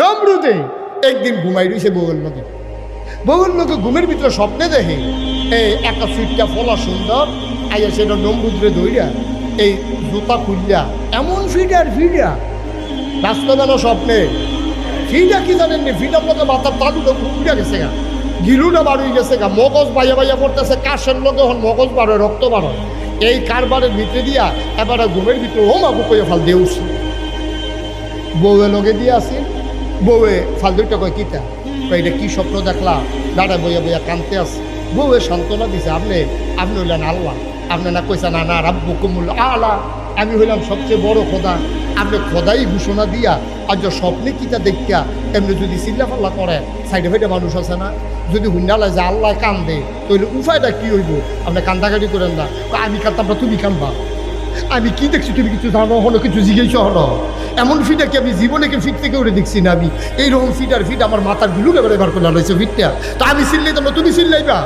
নমরুদে একদিন ঘুমাই রয়েছে বউয়ের লোকে বউয়ের লোকে ঘুমের ভিতরে স্বপ্নে দেখে, এই একটা ফিটটা ফলা সুন্দর, আইয়া সেটা নমরুদ্রে দইরা এই জুতা খুললা, এমন ফিট আর ফিটা বাস্তবেন স্বপ্নে। ফিটা কি জানেন নি? ফিটার লোকে মাথার তালুটা উঠে গেছে গা। গিলুটা বার হয়ে গেছে গা। মগজ বাইয়া বাইয়া পড়তেছে, কাশের লোকে হন মগজ বাড়ে রক্ত বাড়ে এই কারবারের ভিতরে দিয়া এবারে ঘুমের ভিতরে ও মাগু কয়ে ফাল দেউছি বউয়ে লগে দিয়ে আসি। বউয়ে ফালদুটা কয় কিতা এটা কি স্বপ্ন দেখলা? দাঁড়া বইয়া বইয়া কানতে আছে। বউয়ে সান্ত্বনা দিছে, আপনি আপনি হইলেন আল্লাহ। আপনি না কইসা না না রাব্বু কুমুল আলা। আমি হইলাম সবচেয়ে বড় খোদা। আপনি খোদাই ঘোষণা দিয়া আর যে স্বপ্নে কিতা দেখিয়া এমনি যদি চিল্লা ফাল্লা করে, সাইডে ফাইডে মানুষ আছে না? যদি হুন্ডালা যে আল্লাহ কান্দে। তাহলে উপায়টা কি হইব? আপনি কান্দাকাটি করেন না। আমি কান্দতাম না, তুমি কান্দবা। আমি কি দেখছি? তুমি কিছু জানো? হলো কিছু জিজ্ঞেস হলো। এমন ফিটা কি আমি জীবনেকে ফিট থেকে উঠে দেখছি না আমি। এইরকম ফিট আর ফিট আমার মাথার গুলু এবার এবার করে ফিটটা তা আমি চিল্লাই তো, তুমি চিল্লাইবা